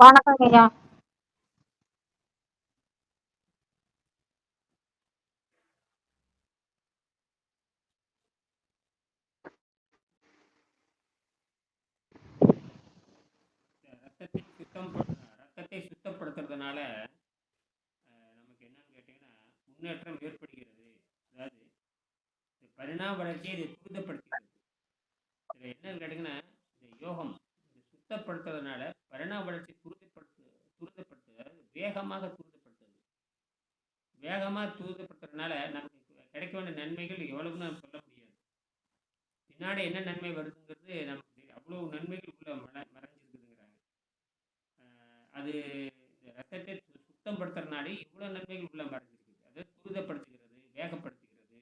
வணக்கம் ஐயா. ரத்தத்தை சுத்தம் ரத்தத்தை சுத்தப்படுத்துறதுனால அஹ், நமக்கு என்னன்னு கேட்டீங்கன்னா முன்னேற்றம் ஏற்படுகிறது. அதாவது பரிணாம வளர்ச்சியை இது துரிதப்படுத்துகிறது. இதில் என்னன்னு கேட்டிங்கன்னா இந்த யோகம் சுத்தப்படுத்துறதுனால பரிணாம வளர்ச்சி துரிதப்பட்டு துரிதப்பட்டு வேகமாக துரிதப்பட்டது வேகமாக துரிதப்பட்டதுனால நமக்கு கிடைக்க வேண்டிய நன்மைகள் எவ்வளவுன்னு சொல்ல முடியாது. பின்னாடி என்ன நன்மை வருதுங்கிறது நமக்கு அவ்வளவு அவ்வளோ நன்மைகள் உள்ள மற மறைஞ்சிருக்குதுங்கிறாங்க. அது இந்த ரத்தத்தை சுத்தம் சுத்தப்படுத்துறதுனாலே இவ்வளோ நன்மைகள் உள்ள மறைஞ்சிருக்குது. அதை துரிதப்படுத்துகிறது வேகப்படுத்துகிறது.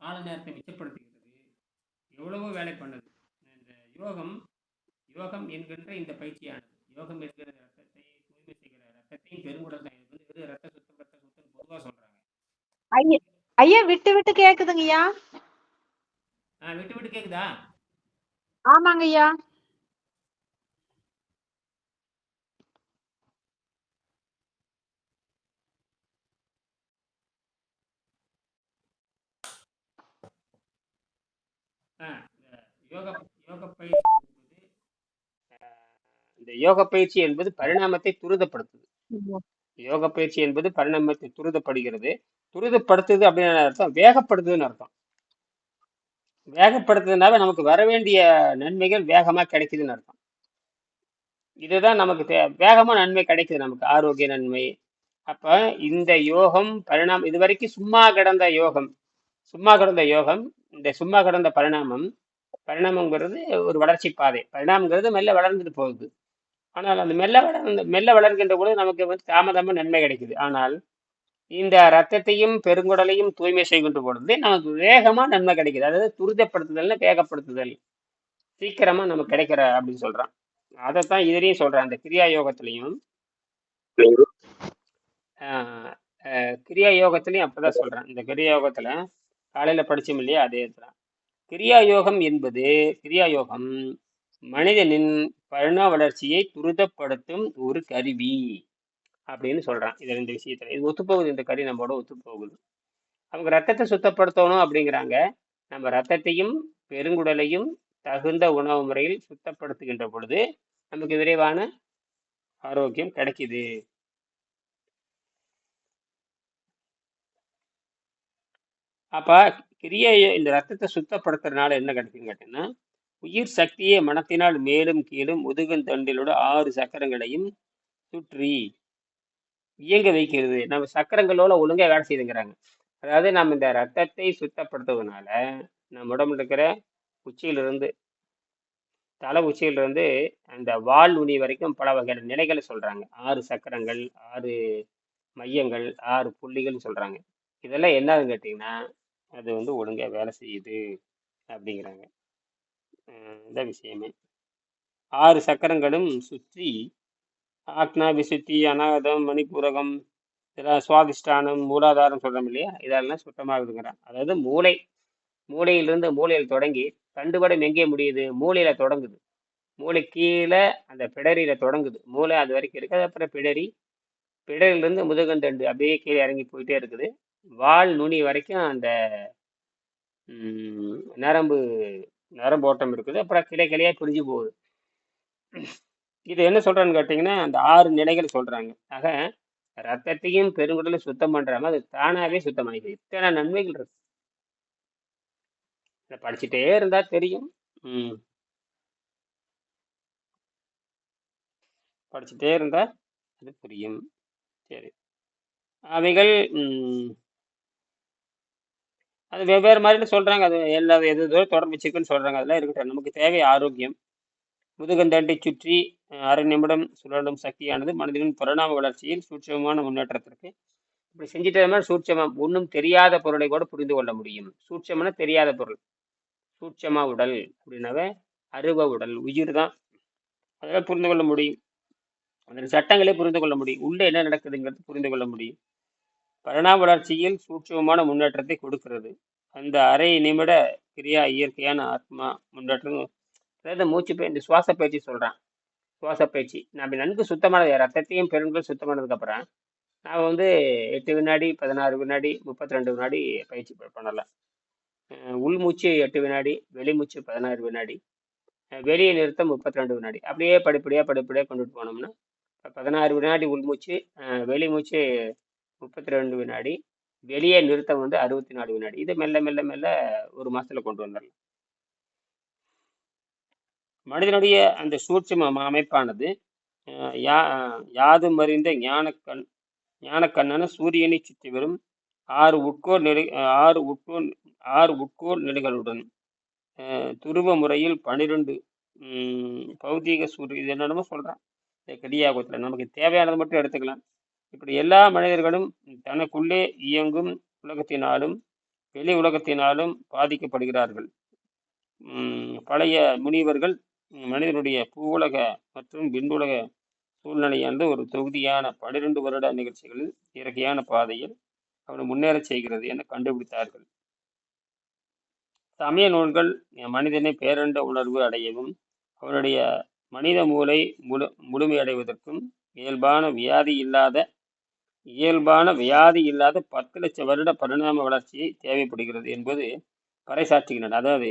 கால நேரத்தை மிச்சப்படுத்துகிறது. எவ்வளவோ வேலை பண்ணுது. இந்த யோகம் யோகம் என்கின்ற இந்த பயிற்சியானது. யோகம் என்கிற ரத்தத்தை தூய்மை செய்கிற ரத்தத்தையும் பெருங்குடல் தான் இது வந்து ரத்த சுத்தம் ரத்த சுத்தம் பொதுவாக சொல்கிறாங்க ஐயா ஐயா விட்டு விட்டு கேக்குதுங்க ஐயா. விட்டு விட்டு கேட்குதா ஆமாங்க ஐயா. யோக யோக பயிற்சி இந்த யோக பயிற்சி என்பது பரிணாமத்தை துரிதப்படுத்துது. யோக பயிற்சி என்பது பரிணாமத்தை துரிதப்படுகிறது. துரிதப்படுத்துது அப்படின்னு அர்த்தம்? வேகப்படுத்துதுன்னு அர்த்தம். வேகப்படுத்துறதுனால நமக்கு வர வேண்டிய நன்மைகள் வேகமா கிடைக்குதுன்னு அர்த்தம். இதுதான் நமக்கு தே வேகமா நன்மை கிடைக்குது நமக்கு. ஆரோக்கிய நன்மை. அப்ப இந்த யோகம் பரிணாமம் இது வரைக்கும் சும்மா கிடந்த யோகம் சும்மா கிடந்த யோகம் இந்த சும்மா கிடந்த பரிணாமம் பரிணாமங்கிறது ஒரு வளர்ச்சி பாதை. பரிணாமங்கிறது மெல்ல வளர்ந்துட்டு போகுது. ஆனால் அந்த மெல்ல வளர்ந்த மெல்ல வளர்கின்ற பொழுது நமக்கு வந்து தாமதமாக நன்மை கிடைக்குது. ஆனால் இந்த ரத்தத்தையும் பெருங்குடலையும் தூய்மை செய்கின்ற பொழுது நமக்கு வேகமாக நன்மை கிடைக்குது. அதாவது துரிதப்படுத்துதல்னு வேகப்படுத்துதல் சீக்கிரமாக நமக்கு கிடைக்கிற அப்படின்னு சொல்கிறான் அதைத்தான் இதுலேயும் சொல்கிறேன் அந்த கிரியா யோகத்திலையும் கிரியா யோகத்திலையும் அப்படிதான் சொல்கிறேன் இந்த கிரியா யோகத்துல காலையில படிச்சோம் இல்லையா? அதே தான். கிரியா யோகம் என்பது கிரியா யோகம் மனிதனின் பரிண வளர்ச்சியை துரிதப்படுத்தும் ஒரு கருவி அப்படின்னு சொல்றான். இது ரெண்டு விஷயத்துல. இது ஒத்துப்போகுது. இந்த கருவி நம்மளோட ஒத்துப்போகுது. அவங்க ரத்தத்தை சுத்தப்படுத்தணும் அப்படிங்கிறாங்க. நம்ம ரத்தத்தையும் பெருங்குடலையும் தகுந்த உணவு முறையில் சுத்தப்படுத்துகின்ற பொழுது நமக்கு விரைவான ஆரோக்கியம் கிடைக்குது. அப்ப கிரியை இந்த ரத்தத்தை சுத்தப்படுத்துறதுனால என்ன கிடைக்குன்னு கேட்டீங்கன்னா உயிர் சக்தியை மனத்தினால் மேலும் கீழும் முதுகுந்தண்டிலோட ஆறு சக்கரங்களையும் சுற்றி இயங்க வைக்கிறது. நம்ம சக்கரங்களோட ஒழுங்காக வேலை செய்துங்கிறாங்க அதாவது நம்ம இந்த ரத்தத்தை சுத்தப்படுத்துவதனால நம்ம உடம்புல இருக்கிற உச்சியிலிருந்து தலை உச்சியிலிருந்து அந்த வால் நுனி வரைக்கும் பல வகையான நிலைகளை சொல்கிறாங்க ஆறு சக்கரங்கள் ஆறு மையங்கள் ஆறு புள்ளிகள்னு சொல்கிறாங்க இதெல்லாம் என்னதுன்னு கேட்டிங்கன்னா அது வந்து ஒழுங்காக வேலை செய்யுது அப்படிங்கிறாங்க. இந்த விஷயமே ஆறு சக்கரங்களும் சுற்றி ஆக்னா விசுத்தி அநாகதம் மணிப்பூரகம் இதெல்லாம் சுவாதிஷ்டானம் மூலாதாரம் சொல்கிறோம் இல்லையா? இதெல்லாம் சுத்தமாகுதுங்கிறான். அதாவது மூளை மூளையிலிருந்து மூளையில் தொடங்கி தண்டுபடம் எங்கே முடியுது? மூளையில் தொடங்குது. மூளை கீழே அந்த பிடரியில் தொடங்குது. மூளை அது வரைக்கும் இருக்குது. அப்புறம் பிடரி பிடரிலிருந்து முதுகந்தண்டு அப்படியே கீழே இறங்கி போயிட்டே இருக்குது. வால் நுனி வரைக்கும் அந்த நரம்பு நரம்பு ஓட்டம் இருக்குது. அப்புறம் கிளை கிளையாக பிரிஞ்சு போகுது. இது என்ன சொல்கிறான்னு கேட்டிங்கன்னா அந்த ஆறு நிலைகள் சொல்கிறாங்க ஆக ரத்தத்தையும் பெருங்குடலையும் சுத்தம் பண்றாம அது தானாகவே சுத்தமாகிது இத்தனை நன்மைகள் இருக்கு. இதை படிச்சுட்டே இருந்தால் தெரியும். ம். படிச்சுட்டே இருந்தால் அது புரியும். சரி. அவைகள் அது வெவ்வேறு மாதிரில சொல்றாங்க. அது எல்லா எது எதோ தொடர்பு வச்சிருக்குன்னு சொல்றாங்க. அதெல்லாம் இருக்கட்டும். நமக்கு தேவை ஆரோக்கியம். முதுகந்தண்டை சுற்றி அரை நிமிடம் சுழலும் சக்தியானது மனிதனின் பரிணாம வளர்ச்சியில் சூட்சமான முன்னேற்றத்திற்கு. இப்படி செஞ்சுட்டோம்னா சூட்சமம். ஒன்றும் தெரியாத பொருளை கூட புரிந்து கொள்ள முடியும். சூட்சம்னா தெரியாத பொருள். சூட்சமா உடல் அப்படின்னாவே அருவ உடல் உயிர் தான். அதெல்லாம் புரிந்து கொள்ள முடியும். அதன் சட்டங்களே புரிந்து கொள்ள முடியும். உள்ளே என்ன நடக்குதுங்கிறது புரிந்து கொள்ள முடியும். பரிணாம வளர்ச்சியில் சூட்சமமான முன்னேற்றத்தை கொடுக்கிறது. அந்த அரை நிமிட கிரியா இயற்கையான ஆத்மா முன்னேற்றம் அதாவது மூச்சு பயிற்சி இந்த சுவாச பயிற்சி சொல்கிறான் சுவாச பயிற்சி. நம்ம நன்கு சுத்தமான ரத்தத்தையும் பெருன்கள் சுத்தமானதுக்கப்புறம் நான் வந்து எட்டு வினாடி பதினாறு வினாடி முப்பத்தி ரெண்டு வினாடி பயிற்சி பண்ணலாம் அஹ் உள்மூச்சு எட்டு வினாடி வெளிமூச்சு பதினாறு வினாடி வெளியே நிறுத்தம் முப்பத்தி ரெண்டு வினாடி. அப்படியே படிப்படியாக படிப்படியாக கொண்டுட்டு போனோம்னா பதினாறு வினாடி உள்மூச்சு வெளி வெளிமூச்சு முப்பத்தி ரெண்டு வினாடி வெளியே நிறுத்தம் வந்து அறுபத்தி நாலு வினாடி. இதை மெல்ல மெல்ல மெல்ல ஒரு மாசத்துல கொண்டு வந்துடலாம். மனிதனுடைய அந்த சூட்சம அமைப்பானது யா யாதும் அறிந்த ஞானக்கண் ஞானக்கண்ணன சூரியனை சுற்றி வரும் ஆறு உட்கோர் நெடு ஆறு உட்கோர் ஆறு உட்கோர் நெடுகளுடன் துருவ முறையில் பன்னிரெண்டு பௌதீக சூரிய இது என்னென்னமோ சொல்கிறான் இந்த கடியாகத்தில் நமக்கு தேவையானது மட்டும் எடுத்துக்கலாம். இப்படி எல்லா மனிதர்களும் தனக்குள்ளே இயங்கும் உலகத்தினாலும் வெளி உலகத்தினாலும் பாதிக்கப்படுகிறார்கள். உம் பழைய முனிவர்கள் மனிதனுடைய பூவுலக மற்றும் விண்ணுலக சூழ்நிலையானது ஒரு தொகுதியான பனிரெண்டு வருட நிகழ்ச்சிகளில் இயற்கையான பாதையில் அவனை முன்னேறச் செய்கிறது என கண்டுபிடித்தார்கள். சமய நூல்கள் மனிதனை பேரண்ட உணர்வு அடையவும் அவனுடைய மனித மூளை முழு முழுமையடைவதற்கும் இயல்பான வியாதி இல்லாத இயல்பான வியாதி இல்லாத பத்து லட்சம் வருட பரிணாம வளர்ச்சி தேவைப்படுகிறது என்பது பறைசாற்றுகின்றன. அதாவது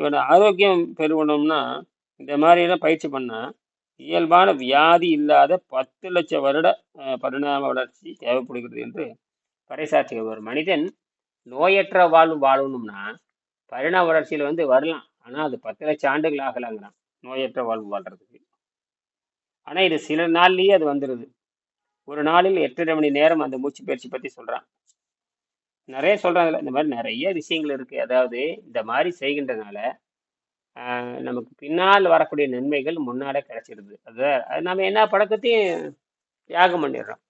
இவன் ஆரோக்கியம் பெறுவணும்னா இந்த மாதிரியெல்லாம் பயிற்சி பண்ணால் இயல்பான வியாதி இல்லாத பத்து லட்சம் வருட பரிணாம வளர்ச்சி தேவைப்படுகிறது என்று பறைசாற்றுகிற ஒரு மனிதன் நோயற்ற வாழ்வு வாழணும்னா பரிணாம வளர்ச்சியில் வந்து வரலாம். ஆனால் அது பத்து லட்சம் ஆண்டுகள் ஆகலாங்கிறான் நோயற்ற வாழ்வு வாழ்றதுக்கு. ஆனால் இது சில நாள்லேயே அது வந்துடுது ஒரு நாளில் எட்டரை மணி நேரம் அந்த மூச்சு பயிற்சி பற்றி சொல்கிறான் நிறைய சொல்கிறாங்கல்ல இந்த மாதிரி நிறைய விஷயங்கள் இருக்குது அதாவது இந்த மாதிரி செய்கின்றனால நமக்கு பின்னால் வரக்கூடிய நன்மைகள் முன்னாலே கிடைச்சிருது. அது அது நம்ம என்ன பழக்கத்தையும் தியாகம் பண்ணிடுறோம்.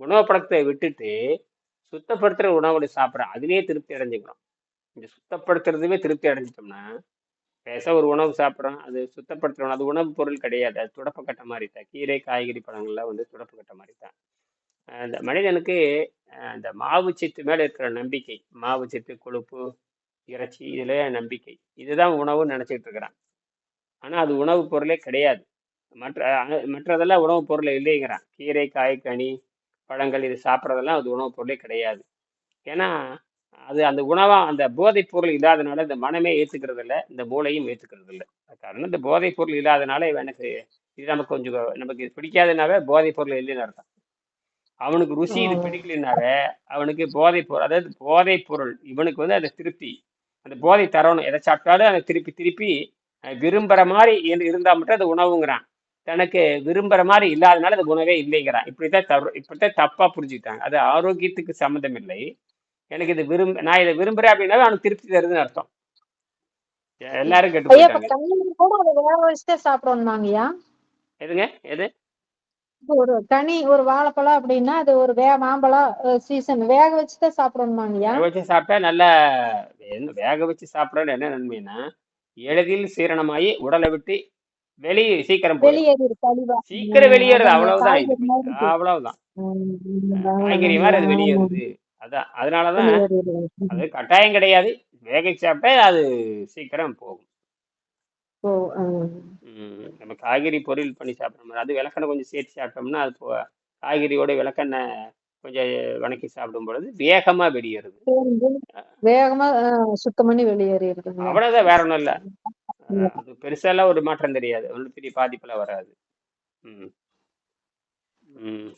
உணவு பழக்கத்தை விட்டுட்டு சுத்தப்படுத்துகிற உணவுகளை சாப்பிட்றோம். அதுலேயே திருப்தி அடைஞ்சுக்கிறோம். இந்த சுத்தப்படுத்துறதுவே திருப்தி அடைஞ்சிட்டோம்னா பேச ஒரு உணவு சாப்பிட்றோம் அது சுத்தப்படுத்துறோம் அது உணவு பொருள் கிடையாது. அது துடப்பக்கட்ட மாதிரி தான் கீரை காய்கறி பழங்கள்லாம் வந்து துடப்பக்கட்ட மாதிரி தான் அந்த மனிதனுக்கு அந்த மாவு சித்து மேலே இருக்கிற நம்பிக்கை மாவு சித்து கொழுப்பு இறைச்சி இதில் நம்பிக்கை. இதுதான் உணவுன்னு நினச்சிக்கிட்டு இருக்கிறான். ஆனால் அது உணவு பொருளே கிடையாது. மற்ற மற்றதெல்லாம் உணவு பொருள் இல்லைங்கிறான். கீரை காய் கனி பழங்கள் இது சாப்பிட்றதெல்லாம் அது உணவு பொருளே கிடையாது. ஏன்னா அது அந்த உணவா அந்த போதைப் பொருள் இல்லாதனால இந்த மனமே ஏற்றுக்கிறது இல்லை இந்த மூளையும் ஏற்றுக்கிறது இல்லை காரணம் இந்த போதைப் பொருள் இல்லாதனால இவன் எனக்கு இது நமக்கு கொஞ்சம் நமக்கு இது பிடிக்காதனாவே போதைப் பொருள் இல்லைன்னு அர்த்தம். அவனுக்கு ருசி இது ம். பிடிக்கலனாவே அவனுக்கு போதைப் பொருள் அதாவது போதைப் பொருள் இவனுக்கு வந்து அந்த திருப்தி. அந்த போதை தரணும் எதை சாப்பிட்டாலும் அதை திருப்பி திருப்பி அஹ், விரும்புற மாதிரி இரு- இருந்தா மட்டும் அது உணவுங்கிறான். தனக்கு விரும்புற மாதிரி இல்லாதனால அது உணவே இல்லைங்கிறான். இப்படித்தான் தவறு இப்படித்தான் தப்பா புரிஞ்சுக்கிட்டாங்க அது ஆரோக்கியத்துக்கு சம்மந்தம் இல்லை எனக்கு இது விரும்ப நான் இதை விரும்புறேன் அப்படின்னா அவனுக்கு திருப்தி தருதுன்னு அர்த்தம். எல்லாரும் கெட்டு சாப்பிடணுமாங்கய்யா? எதுங்க? எது? ஒரு கனி ஒரு வாழைப்பழம் அப்படின்னா அது ஒரு வே மாம்பழம் சீசன் வேக வச்சுதான் சாப்பிடணுமாங்கய்யா? வேக வச்சு சாப்பிட்டா நல்லா என்ன வேக வச்சு சாப்பிட்றது என்ன நன்மைன்னா எளிதில் சீரணமாகி உடலை விட்டு வெளியே சீக்கிரம் கழிவா. சீக்கிரம் வெளியேறுது. அவ்வளவுதான். அவ்வளவுதான். காய்கறி மாதிரி அது. வெளியேறுது. அதான் அதனாலதான். அது கட்டாயம் கிடையாது. வேக சாப்பிட்டா அது சீக்கிரம் போகும். நம்ம காய்கறி பொரியல் பண்ணி சாப்பிட்றோம். அது விளக்கெண்ணெய் கொஞ்சம் சேர்த்து சாப்பிட்டோம்னா அது போ- காய்கறியோட விளக்கெண்ணெய் கொஞ்சம் வணக்கி சாப்பிடும் பொழுது வேகமா வெளியேறுது. வேகமா சுத்தம் பண்ணி வெளியேறிடுதுங்களா அவ்வளவுதான் வேற ஒன்றும் இல்லை. அது பெருசாலாம் ஒரு மாற்றம் தெரியாது. ஒன்றும் பெரிய பாதிப்புலாம் வராது. ம். ம்.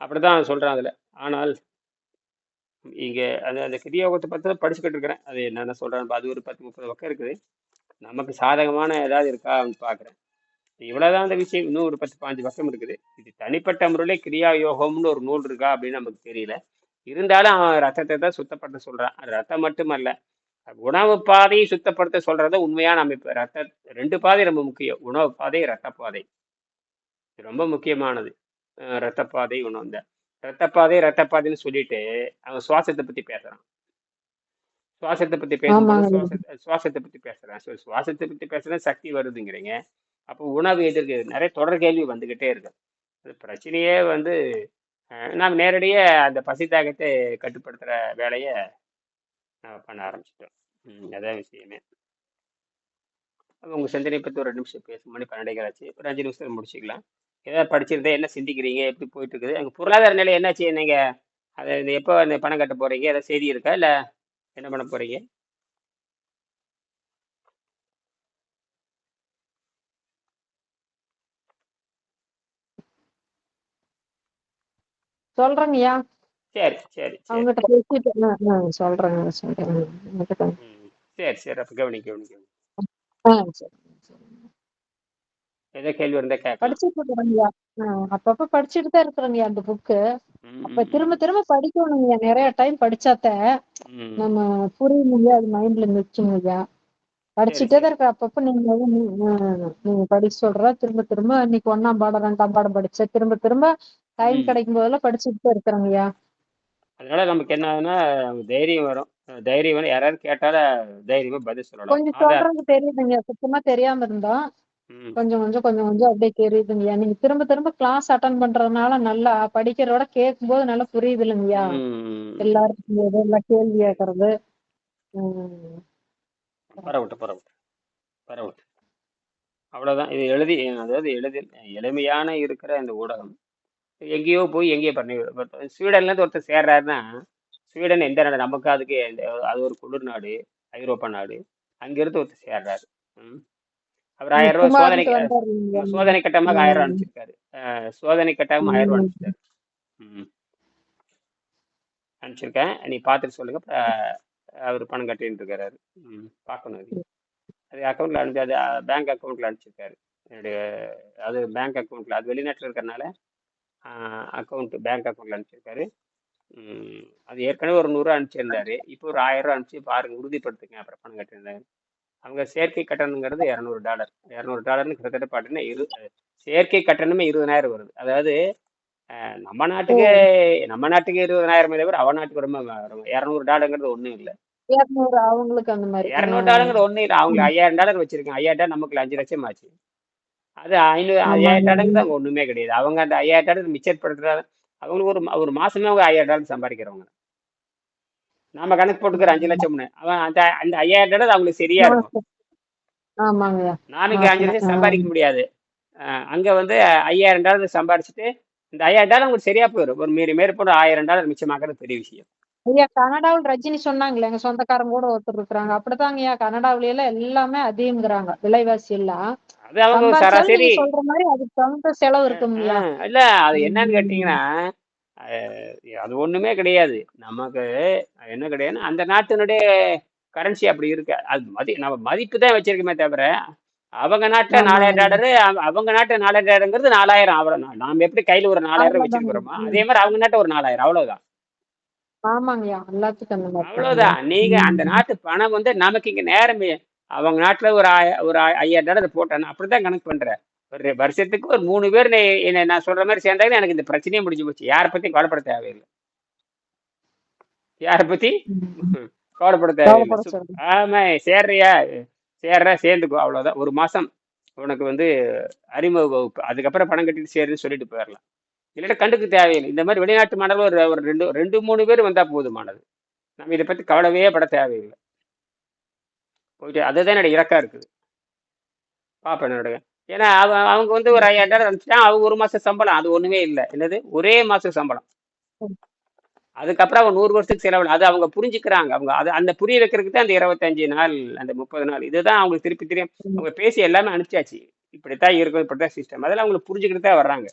அப்படிதான் சொல்றேன் அதுல. ஆனால் இங்க அந்த அந்த கிரியோகத்தை பத்தி தான் படிச்சுக்கிட்டு இருக்கிறேன். அது என்னென்ன சொல்றேன் அது ஒரு பத்து முப்பது பக்கம் இருக்குது. நமக்கு சாதகமான ஏதாவது இருக்கான்னு பார்க்குறேன். இவ்வளவுதான் அந்த விஷயம். இன்னும் ஒரு பத்து பாஞ்சு பக்கம் இருக்குது. இது தனிப்பட்ட முறையிலே கிரியா யோகம்னு ஒரு நூல் இருக்கா அப்படின்னு நமக்கு தெரியல. இருந்தாலும் அவன் ரத்தத்தை தான் சுத்தப்படுத்த சொல்றான். ரத்தம் மட்டுமல்ல. உணவு பாதையை சுத்தப்படுத்த சொல்றது உண்மையான அமைப்பு. ரத்த ரெண்டு பாதை ரொம்ப முக்கியம். உணவு பாதை ரத்த பாதை. இது ரொம்ப முக்கியமானது. அஹ் ரத்த பாதை உணவு இந்த ரத்த பாதை ரத்த பாதைன்னு சொல்லிட்டு அவன் சுவாசத்தை பத்தி பேசுறான். சுவாசத்தை பத்தி பேசும்போது சுவாசத்தை சுவாசத்தை பத்தி பேசுறேன். So, சுவாசத்தை பத்தி பேசுறேன் சக்தி வருதுங்கிறீங்க. அப்போ உணவு எதிர்க்கு நிறைய தொடர் கேள்வி வந்துகிட்டே இருக்கு. அது பிரச்சனையே வந்து நாம் நேரடியாக அந்த பசி தாகத்தை கட்டுப்படுத்துற வேலையை பண்ண ஆரம்பிச்சிட்டோம். அதான் விஷயமே. அப்ப உங்க சிந்தனை பத்தி ஒரு ரெண்டு நிமிஷம் பேசும் மணி பன்னெண்டே ஆச்சு. ஒரு அஞ்சு நிமிஷத்துல முடிச்சுக்கலாம். ஏதாவது படிச்சிருந்தா என்ன சிந்திக்கிறீங்க? எப்படி போயிட்டு இருக்குது அங்க பொருளாதார நிலை என்னாச்சு? நீங்க அதை இந்த எப்போ அந்த பணம் கட்ட போறீங்க? ஏதாவது செய்தி இருக்கா? இல்ல என்ன பண்ண போறீங்க? சொல்றேங்கய்யா. சரி சரி அவங்ககிட்ட பேசிட்டு சொல்றேங்க சொல்றேங்க. சரி சரி. அப்ப கவனி கவனி கவனி ஆ, சரி. ஏதோ கேள்வி இருந்தா கேட்கலாம். படிச்சுட்டு இருக்கிறேங்கய்யா அப்பப்ப படிச்சுட்டு தான் இருக்கிறேங்கய்யா அந்த புக்கு அப்ப திரும்ப திரும்ப படிக்கணுங்கய்யா நிறைய டைம் படிச்சாத்த நம்ம புரியுங்க அது மைண்ட்ல நிக்குங்கய்யா சரி படிச்சுட்டே தான் இருக்க. அப்பப்ப நீங்க நீங்க படிக்க சொல்ற. திரும்ப திரும்ப இன்னைக்கு ஒண்ணாம் பாடம் ரெண்டாம் பாடம் படிச்ச. திரும்ப திரும்ப டைம் கிடைக்கும் போதெல்லாம் படிச்சுட்டு தான் இருக்கிறேங்கய்யா அதனால நமக்கு என்ன ஆகுதுன்னா தைரியம் வரும். தைரியம் வரும். யாராவது கேட்டாலும் தைரியமா பதில் சொல்லலாம். கொஞ்சம் சொல்றது தெரியுதுங்க. சுத்தமா தெரியாம இருந்தோம். கொஞ்சம் கொஞ்சம் கொஞ்சம் கொஞ்சம் அப்படியே தெரியுதுங்கய்யா நீங்க திரும்ப திரும்ப கிளாஸ் அட்டன் பண்றதுனால நல்லா படிக்கிறதோட கேட்கும்போது நல்லா புரியுது இல்லைங்கய்யா எல்லாருக்கும் எல்லாம் கேள்வி கேட்கறது. பரவட்டு பரவட்டு பரவட்டு அவ்வளவுதான். இது எழுதி அதாவது எளிதில் எளிமையான இருக்கிற இந்த ஊடகம். எங்கேயோ போய் எங்கேயோ பண்ணி இப்ப ஸ்வீடன்ல இருந்து ஒருத்தர் சேர்றாருன்னா ஸ்வீடன் எந்த நாடு? நமக்கு அதுக்கு அது ஒரு குளிர் நாடு ஐரோப்பா நாடு. அங்கிருந்து ஒருத்தர் சேர்றாரு. அவர் ஆயிரம் ரூபாய் சோதனை சோதனை கட்டமாக ஆயிரம் ரூபாய் அனுப்பிச்சிருக்காரு. சோதனை கட்டமாக ஆயிரம் ரூபாய் அனுப்பிச்சிருக்காரு. அனுப்பிச்சிருக்கேன். நீ பார்த்துட்டு சொல்லுங்க. அவர் பணம் கட்டின்னு இருக்காரு. பார்க்கணும் அது. அது அக்கௌண்ட்ல அனுப்பி அது பேங்க் அக்கௌண்ட்ல அனுப்பிச்சிருக்காரு. என்னுடைய அது பேங்க் அக்கௌண்ட்ல அது வெளிநாட்டில் இருக்கிறனால அக்கௌண்ட் பேங்க் அக்கௌண்ட்ல அனுப்பிச்சிருக்காரு. அது ஏற்கனவே ஒரு நூறுரூவா அனுப்பிச்சிருந்தாரு. இப்போ ஒரு ஆயிரம் ரூபா அனுப்பிச்சு பாருங்க உறுதிப்படுத்துங்க. அப்புறம் பணம் கட்டியிருந்தாரு அவங்க செயற்கை கட்டணங்கிறது இரநூறு டாலர். இரநூறு டாலர்னு கிட்டத்தட்ட பார்த்தீங்கன்னா இரு செயற்கை கட்டணமே இருபதாயிரம் வருது. அதாவது நம்ம நாட்டுக்கு நம்ம நாட்டுக்கு இருபதாயிரம் தவிர அவ நாட்டுக்கு ரொம்ப இரநூறு டாலருங்கிறது ஒன்றும் இல்லை. இருநூறு அவங்களுக்கு அந்த மாதிரி. இரநூறு டாலருங்கிறது ஒன்றும் இல்லை. உம் ஐயாயிரம் டாலர் வச்சிருக்காங்க. ஐயாயிரம் டாலர் நமக்கு அஞ்சு லட்சம் ஆச்சு. அது ஐநூறு ஐயாயிரம் டாலருக்கு அங்கே ஒன்றுமே கிடையாது. அவங்க அந்த ஐயாயிரம் டாலர் மிச்சப்படுத்துறாங்க அவங்களுக்கு ஒரு ஒரு மாசமே அவங்க ஐயாயிரம் டாலர் சம்பாதிக்கிறவங்க. நாம கணக்கு போட்டுக்கிற அஞ்சு லட்சம்னு. அவன் அந்த அந்த ஐயாயிரம் அவங்களுக்கு சரியா இருக்கும். ஆமாங்கய்யா நானுக்கு அஞ்சு லட்சம் சம்பாதிக்க முடியாது. அங்க வந்து ஐயாயிரம் டாலர் சம்பாதிச்சுட்டு இந்த ஐயாயிரம் டாலர் உங்களுக்கு சரியா போயிடும் ஒரு மீறி மேற்போட ஆயிரம் டாலர் மிச்சமாக்குறது பெரிய விஷயம். ஐயா கனடாவில் ரஜினி சொன்னாங்களே எங்க சொந்தக்காரங்க கூட ஒருத்தர் இருக்கிறாங்க. அப்படித்தாங்கய்யா கனடாவில எல்லாம் எல்லாமே அதிகங்கிறாங்க விலைவாசி எல்லாம். அது அவங்க சராசரி. சொல்ற மாதிரி அதுக்கு தகுந்த செலவு அஹ் இல்ல அது என்னன்னு கேட்டீங்கன்னா அது ஒண்ணுமே கிடையாது. நமக்கு என்ன கிடையாதுன்னா அந்த நாட்டினுடைய கரன்சி அப்படி இருக்கு. அது மதி நம்ம மதிப்பு தான் வச்சிருக்கோமே தவிர அவங்க நாட்டுல நாலாயிரம் டாலரு அவங்க நாட்டு நாலாயிரம் டாலருங்கிறது நாலாயிரம் அவ்வளவு நாம எப்படி கையில ஒரு நாலாயிரம் வச்சிருக்கிறோமோ அதே மாதிரி அவங்க நாட்டு ஒரு நாலாயிரம் அவ்வளவுதான். அவ்வளவுதான். நீங்க அந்த நாட்டு பணம் வந்து நமக்கு இங்க நேரம் அவங்க நாட்டுல ஒரு ஒரு ஐயாயிரம் டாலர் போட்டேன் அப்படிதான் கணக்கு பண்றேன் வருஷத்துக்கு ஒரு மூணு பேர் என்ன நான் சொல்ற மாதிரி சேர்ந்தாங்க எனக்கு இந்த பிரச்சனையே முடிஞ்சு போச்சு. யாரை பத்தி கவலைப்பட தேவையில்லை. யாரை பத்தி? கவலைப்பட தேவையில்லை. ஆமா சேர்றியா? சேர்ற சேர்ந்துக்கோ அவ்வளவுதான். ஒரு மாசம் உனக்கு வந்து அறிமுக வகுப்பு அதுக்கப்புறம் பணம் கட்டிட்டு சேருன்னு சொல்லிட்டு போயிடலாம் இல்லாட்ட கண்டுக்க தேவையில்லை. இந்த மாதிரி வெளிநாட்டு மாணவர்கள் ஒரு ஒரு ரெண்டு ரெண்டு மூணு பேர் வந்தா போதுமானது. நம்ம இதை பத்தி கவலையே பட தேவையில்லை. போயிட்டு அதுதான் என்னோட இலக்கா இருக்குது. பாப்பேன் என்னோட ஏன்னா அவ- அவங்க வந்து ஒரு ஐயாயிரம் டாலர் அனுப்பிச்சிட்டான் அவங்க ஒரு மாசம் சம்பளம். அது ஒண்ணுமே இல்லை. என்னது? ஒரே மாசம் சம்பளம். அதுக்கப்புறம் அவங்க நூறு வருஷத்துக்கு செலவு அது அவங்க புரிஞ்சுக்கிறாங்க. அவங்க அது அந்த புரிய வைக்கிறதுக்கு தான் அந்த இருபத்தஞ்சு நாள் அந்த முப்பது நாள். இதுதான் அவங்களுக்கு திருப்பி திரும்பி அவங்க பேசி எல்லாமே அனுப்பிச்சாச்சு. இப்படித்தான் இருக்கும் இப்படித்தான் சிஸ்டம் அதெல்லாம் அவங்களுக்கு புரிஞ்சுக்கிட்டு தான் வர்றாங்க.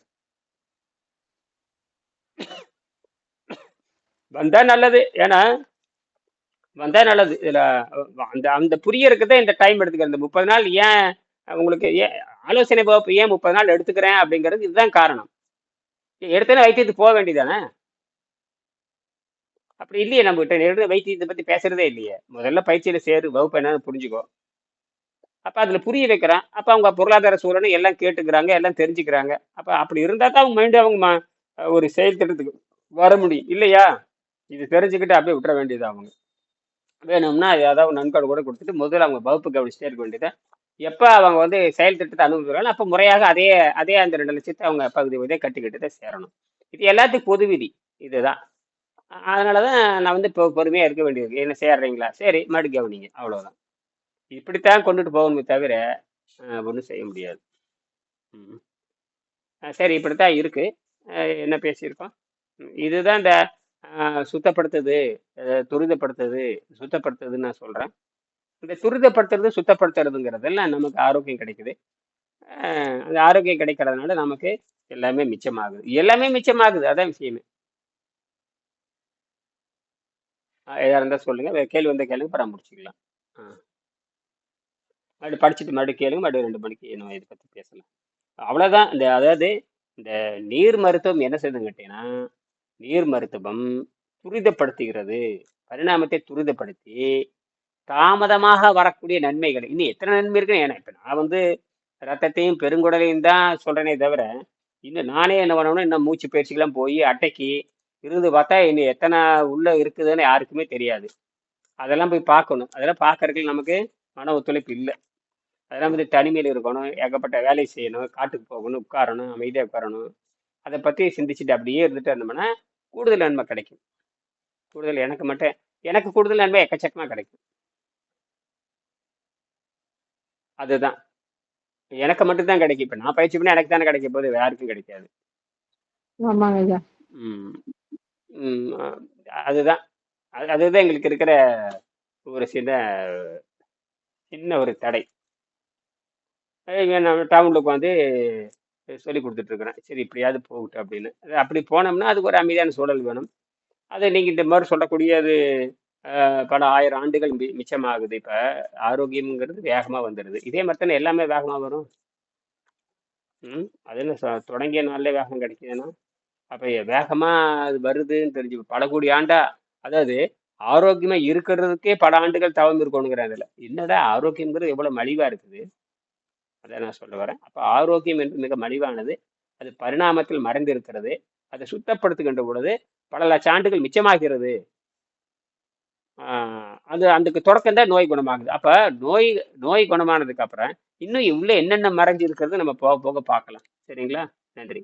வந்தா நல்லது. ஏன்னா வந்தா நல்லது. இதுல அந்த அந்த புரியறதுக்கு தான் இந்த டைம் எடுத்துக்கிறேன் இந்த முப்பது நாள் ஏன் உங்களுக்கு ஏன் ஆலோசனை வகுப்பு ஏன் முப்பது நாள் எடுத்துக்கிறேன் அப்படிங்கிறது இதுதான் காரணம். எடுத்தோன்னே வைத்தியத்துக்கு போக வேண்டியதானே அப்படி இல்லையே நம்ம கிட்ட எடுத்து வைத்தியத்தை பத்தி பேசுறதே இல்லையே. முதல்ல பயிற்சியில சேரு வகுப்பு என்னன்னு புரிஞ்சுக்கோ. அப்ப அதுல புரிய வைக்கிறான். அப்ப அவங்க பொருளாதார சூழலை எல்லாம் கேட்டுக்கிறாங்க எல்லாம் தெரிஞ்சுக்கிறாங்க. அப்ப அப்படி இருந்தா தான் அவங்க மைண்டு அவங்க ஒரு செயல் திட்டத்துக்கு வர முடியும். இல்லையா? இது தெரிஞ்சுக்கிட்டு அப்படியே விட்டுற வேண்டியது அவங்க. வேணும்னா ஏதாவது நன்கொடை கூட கொடுத்துட்டு முதல்ல அவங்க வகுப்பு கவனிச்சுட்டே இருக்க வேண்டியதை எப்போ அவங்க வந்து செயல் திட்டத்தை அனுபவிக்கிறாங்களோ அப்போ முறையாக அதே அதே அந்த ரெண்டு லட்சத்தை அவங்க பகுதி பகுதியை கட்டிக்கிட்டு தான் சேரணும். இது எல்லாத்துக்கும் பொது விதி. இதுதான். அதனால தான் நான் வந்து இப்போ பொறுமையாக இருக்க வேண்டியிருக்கு. என்ன சேர்றீங்களா? சரி மறு கவனிங்க. அவ்வளோதான் இப்படித்தான் கொண்டுட்டு போகணுமே தவிர ஒன்றும் செய்ய முடியாது. ம். சரி இப்படித்தான் இருக்கு. என்ன பேசியிருக்கோம்? இதுதான் இந்த சுத்தப்படுத்துது துரிதப்படுத்துது சுத்தப்படுத்துதுன்னு நான் சொல்கிறேன் இந்த துரிதப்படுத்துறது சுத்தப்படுத்துறதுங்கிறதெல்லாம் நமக்கு ஆரோக்கியம் கிடைக்குது. அந்த ஆரோக்கியம் கிடைக்கிறதுனால நமக்கு எல்லாமே மிச்சமாகுது. எல்லாமே மிச்சமாகுது அதான் விஷயமே. அஹ், இருந்தால் சொல்லுங்கள் கேள்வி வந்தால் கேளுங்க அப்புறம் முடிச்சுக்கலாம். ஆ. மறுபடியும் படிச்சுட்டு மறுபடியும் கேளுங்க மறுபடியும் ரெண்டு மணிக்கு நம்ம இதை பற்றி பேசலாம். அவ்வளோதான் இந்த அதாவது இந்த நீர் மருத்துவம் என்ன செய்யுதுன்னு கேட்டீங்கன்னா நீர் மருத்துவம் துரிதப்படுத்துகிறது. பரிணாமத்தை துரிதப்படுத்தி தாமதமாக வரக்கூடிய நன்மைகள். இன்னும் எத்தனை நன்மை இருக்குன்னு ஏன்னா இப்போ நான் வந்து ரத்தத்தையும் பெருங்குடலையும் தான் சொல்கிறேனே தவிர இன்னும் நானே என்ன பண்ணணும் இன்னும் மூச்சு பயிற்சிக்கெல்லாம் போய் அட்டைக்கு இருந்து பார்த்தா இன்னும் எத்தனை உள்ளே இருக்குதுன்னு யாருக்குமே தெரியாது. அதெல்லாம் போய் பார்க்கணும். அதெல்லாம் பார்க்கறதுக்கு நமக்கு மன ஒத்துழைப்பு இல்லை. அதெல்லாம் வந்து தனிமையில் இருக்கணும் ஏகப்பட்ட வேலை செய்யணும் காட்டுக்கு போகணும் உட்காரணும் அமைதியாக உட்காரணும். அதை பற்றி சிந்திச்சுட்டு அப்படியே இருந்துட்டு இருந்தோம்னா கூடுதல் நன்மை கிடைக்கும். கூடுதல் எனக்கு மட்டும் எனக்கு கூடுதல் நன்மை எக்கச்சக்கமாக கிடைக்கும். அதுதான். எனக்கு மட்டும்தான் கிடைக்கும். இப்போ நான் பயிற்சி பண்ணி எனக்கு தானே கிடைக்க போகுது. வேற யாருக்கும் கிடைக்காது. அதுதான். அது அதுதான் எங்களுக்கு இருக்கிற ஒரு சின்ன சின்ன ஒரு தடை. நம்ம டவுனில் உட்காந்து சொல்லி கொடுத்துட்ருக்குறேன். சரி இப்படியாவது போகட்டும் அப்படின்னு. அப்படி போனோம்னா அதுக்கு ஒரு அமைதியான சூழல் வேணும். அது நீங்கள் இந்த மாதிரி சொல்லக்கூடிய அது அஹ், பல ஆயிரம் ஆண்டுகள் மி மிச்சமாகுது. இப்போ ஆரோக்கியம்ங்கிறது வேகமாக வந்துடுது இதே மாதிரி தானே எல்லாமே வேகமாக வரும். ம் அது என்ன தொடங்கிய நாளில் வேகம் கிடைக்குதுன்னா அப்போ வேகமாக அது வருதுன்னு தெரிஞ்சு பல கோடி ஆண்டா அதாவது ஆரோக்கியமா இருக்கிறதுக்கே பல ஆண்டுகள் தவம் இருக்கணுங்கிற அதில். என்னடா ஆரோக்கியங்கிறது எவ்வளோ மலிவாக இருக்குது? அதை நான் சொல்ல வரேன். அப்போ ஆரோக்கியம் என்று மிக மலிவானது. அது பரிணாமத்தில் மறைந்திருக்கிறது. அதை சுத்தப்படுத்துகின்ற பொழுது பல லட்ச ஆண்டுகள் மிச்சமாகிறது. அது அதுக்கு தொடக்கம் தான் நோய் குணமாகுது. அப்போ நோய் நோய் குணமானதுக்கு அப்புறம் இன்னும் இவ்வளோ என்னென்ன மறைஞ்சு இருக்கிறது நம்ம போக போக பார்க்கலாம். சரிங்களா? நன்றி.